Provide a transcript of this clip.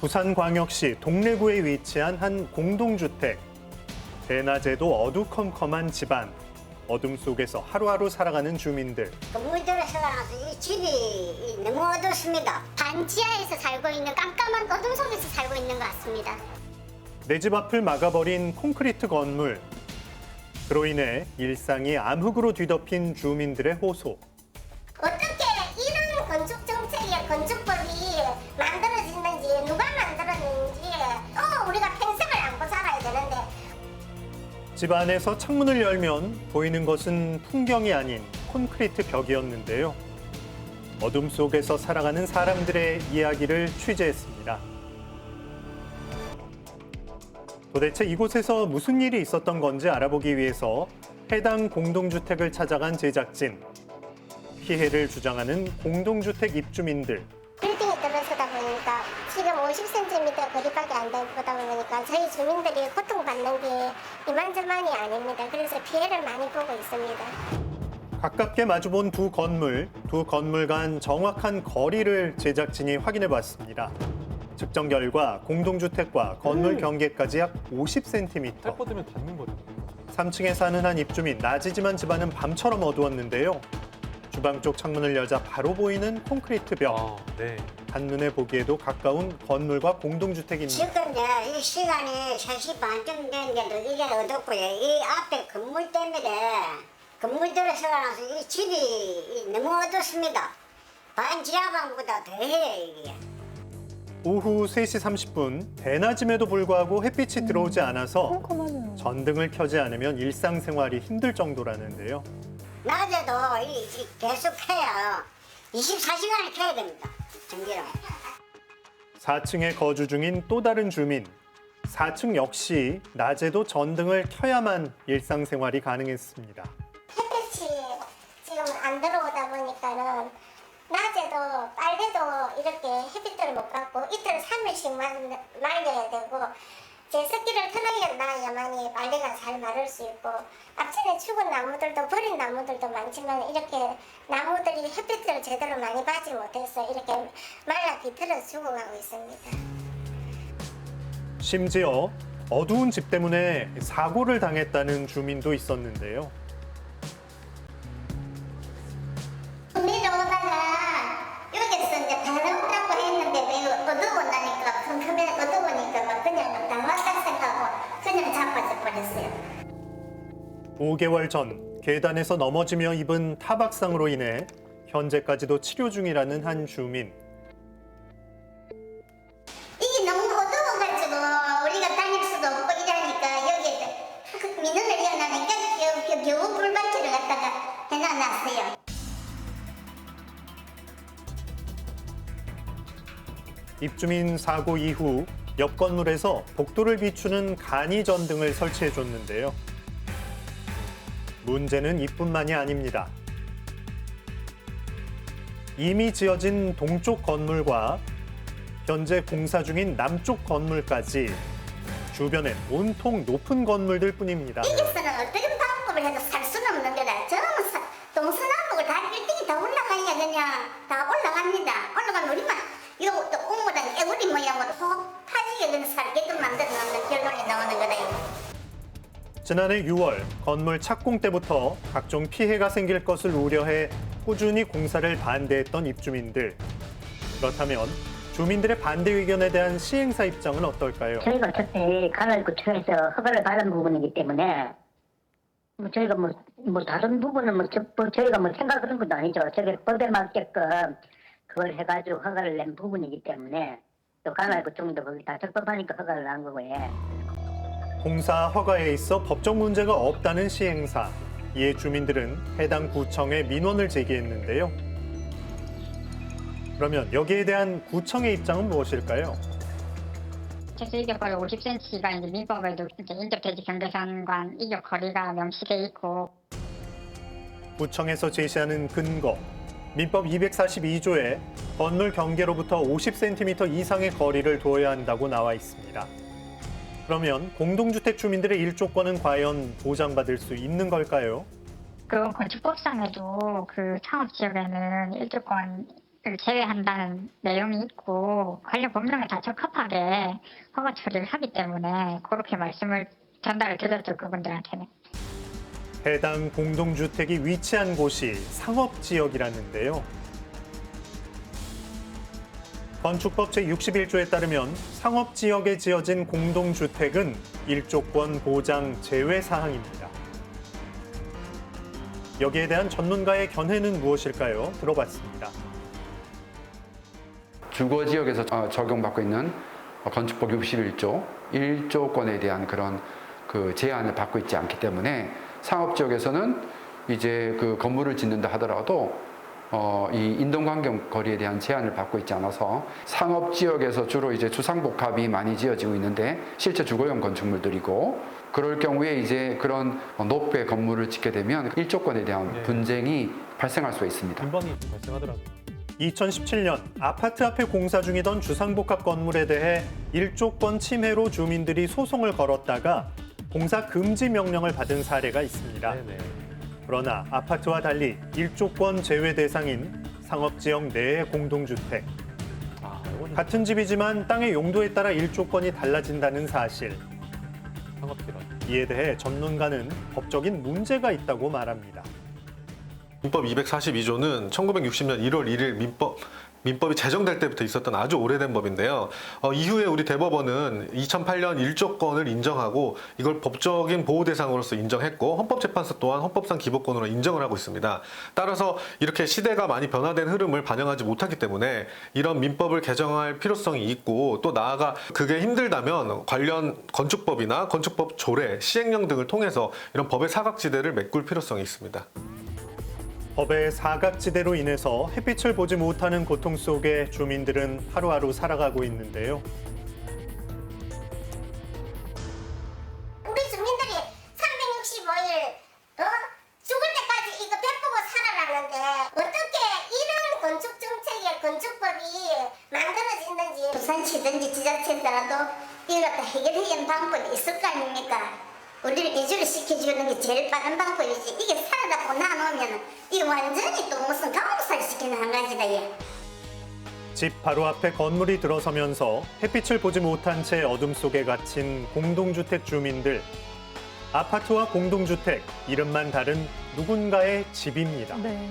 부산광역시 동래구에 위치한 한 공동주택. 대낮에도 어두컴컴한 집안. 어둠 속에서 하루하루 살아가는 주민들. 건물들에 살아가서 이 집이 너무 어둡습니다. 반지하에서 살고 있는 깜깜한 어둠 속에서 살고 있는 것 같습니다. 내 집 앞을 막아버린 콘크리트 건물. 그로 인해 일상이 암흑으로 뒤덮인 주민들의 호소. 어떻게 이런 건축 정책의 건축법이 만들 집 안에서 창문을 열면 보이는 것은 풍경이 아닌 콘크리트 벽이었는데요. 어둠 속에서 살아가는 사람들의 이야기를 취재했습니다. 도대체 이곳에서 무슨 일이 있었던 건지 알아보기 위해서 해당 공동주택을 찾아간 제작진. 피해를 주장하는 공동주택 입주민들. 들어서다 보니까 지금 50cm 거리밖에 안 되다 보니까 저희 주민들이 고통받는 게 이만저만이 아닙니다. 그래서 피해를 많이 보고 있습니다. 가깝게 마주본 두 건물, 두 건물 간 정확한 거리를 제작진이 확인해 봤습니다. 측정 결과 공동주택과 건물 경계까지 약 50cm. 살 뻗으면 닿는 거죠. 3층에 사는 한 입주민, 낮이지만 집안은 밤처럼 어두웠는데요. 주방 쪽 창문을 여자 바로 보이는 콘크리트 벽. 아, 네. 한눈에 보기에도 가까운 건물과 공동주택입니다. 지금 이제 이 시간이 3시 반쯤 됐는데도 이게 어둡고요. 이 앞에 건물 때문에 건물들에 살아가서 이 집이 너무 어둡습니다. 반 지하방보다 더해요 이게. 오후 3시 30분, 대낮임에도 불구하고 햇빛이 들어오지 않아서 전등을 켜지 않으면 일상생활이 힘들 정도라는데요. 낮에도 이, 이 계속 켜요. 24시간을 켜야 됩니다. 전기를. 4층에 거주 중인 또 다른 주민. 4층 역시 낮에도 전등을 켜야만 일상생활이 가능했습니다. 햇빛이 지금 안 들어오다 보니까는 낮에도 빨래도 이렇게 햇빛을 못 받고 이틀 3일씩만 말려야 되고 제습기를 틀어야만이 빨래가 잘 마를 수 있고 앞전에 죽은 나무들도 버린 나무들도 많지만 이렇게 나무들이 햇빛을 제대로 많이 받지 못해서 이렇게 말라 비틀어 죽어가고 있습니다. 심지어 어두운 집 때문에 사고를 당했다는 주민도 있었는데요. 5개월 전 계단에서 넘어지며 입은 타박상으로 인해 현재까지도 치료 중이라는 한 주민. 이게 너무 어두워가지고 우리가 다닐 수도 없고 이러니까 여기 민원을 이어나니까 겨우, 불밭이를 갖다가 해놔놨어요. 입주민 사고 이후 옆 건물에서 복도를 비추는 간이 전등을 설치해 줬는데요. 문제는 이뿐만이 아닙니다. 이미 지어진 동쪽 건물과 현재 공사 중인 남쪽 건물까지 주변엔 온통 높은 건물들 뿐입니다. 여기서는 어떤 방 지난해 6월 건물 착공 때부터 각종 피해가 생길 것을 우려해 꾸준히 공사를 반대했던 입주민들. 그렇다면 주민들의 반대 의견에 대한 시행사 입장은 어떨까요? 저희가 어차피 간헐구청에서 허가를 받은 부분이기 때문에 뭐 저희가 뭐, 뭐 다른 부분은 뭐, 저, 뭐 저희가 뭐 생각하는 것도 아니죠. 저게 법에 맞게끔 그걸 해가지고 허가를 낸 부분이기 때문에 또 간헐구청도 거기 다 적법하니까 허가를 난 거고 예. 공사 허가에 있어 법적 문제가 없다는 시행사. 이에 주민들은 해당 구청에 민원을 제기했는데요. 그러면 여기에 대한 구청의 입장은 무엇일까요? 최소 이격거리 50cm가 이제 민법에도 이제 인접대지 경계선과 이격 거리가 명시돼 있고 구청에서 제시하는 근거. 민법 242조에 건물 경계로부터 50cm 이상의 거리를 두어야 한다고 나와 있습니다. 그러면 공동주택 주민들의 일조권은 과연 보장받을 수 있는 걸까요? 그 건축법상에도 그 창업 지역에는 일조권 제외한다는 내용이 있고 관련 법령에 다 적합하게 허가 처리를 하기 때문에 그렇게 말씀을 전달을 드렸죠 그분들한테는. 해당 공동주택이 위치한 곳이 상업지역이라는데요. 건축법 제61조에 따르면 상업지역에 지어진 공동주택은 일조권 보장 제외 사항입니다. 여기에 대한 전문가의 견해는 무엇일까요? 들어봤습니다. 주거 지역에서 어, 적용받고 있는 건축법 61조 1조권에 대한 그런 그 제한을 받고 있지 않기 때문에 상업 지역에서는 이제 그 건물을 짓는다 하더라도 어, 이 인동환경 거리에 대한 제한을 받고 있지 않아서 상업 지역에서 주로 이제 주상복합이 많이 지어지고 있는데 실제 주거용 건축물들이고 그럴 경우에 이제 그런 높의 건물을 짓게 되면 일조권에 대한 네. 분쟁이 발생할 수가 있습니다. 금방이 발생하더라고요. 2017년 아파트 앞에 공사 중이던 주상복합 건물에 대해 일조권 침해로 주민들이 소송을 걸었다가 공사 금지 명령을 받은 사례가 있습니다. 네네. 그러나 아파트와 달리 일조권 제외 대상인 상업지역 내의 공동주택. 아, 같은 집이지만 땅의 용도에 따라 일조권이 달라진다는 사실. 이에 대해 전문가는 법적인 문제가 있다고 말합니다. 민법 242조는 1960년 1월 1일 민법 민법이 제정될 때부터 있었던 아주 오래된 법인데요. 어, 이후에 우리 대법원은 2008년 일조권을 인정하고 이걸 법적인 보호 대상으로서 인정했고 헌법재판소 또한 헌법상 기본권으로 인정을 하고 있습니다. 따라서 이렇게 시대가 많이 변화된 흐름을 반영하지 못하기 때문에 이런 민법을 개정할 필요성이 있고 또 나아가 그게 힘들다면 관련 건축법이나 건축법 조례, 시행령 등을 통해서 이런 법의 사각지대를 메꿀 필요성이 있습니다. 법의 사각지대로 인해서 햇빛을 보지 못하는 고통 속에 주민들은 하루하루 살아가고 있는데요. 우리 주민들이 365일 어? 죽을 때까지 이거 벼보고 살아라는데 어떻게 이런 건축 정책의 건축법이 만들어진는지 부산시든지 지자체더라도 이걸 갖다 해결해야 방법이 있을 거 아닙니까? 우리를 이주를 시켜주는 게 제일 빠른 방법이지 이게 살아다고 나놓으면 이 완전히 또 무슨 감옥살 시키는 한 가지다 얘. 집 바로 앞에 건물이 들어서면서 햇빛을 보지 못한 채 어둠 속에 갇힌 공동주택 주민들. 아파트와 공동주택, 이름만 다른 누군가의 집입니다. 네.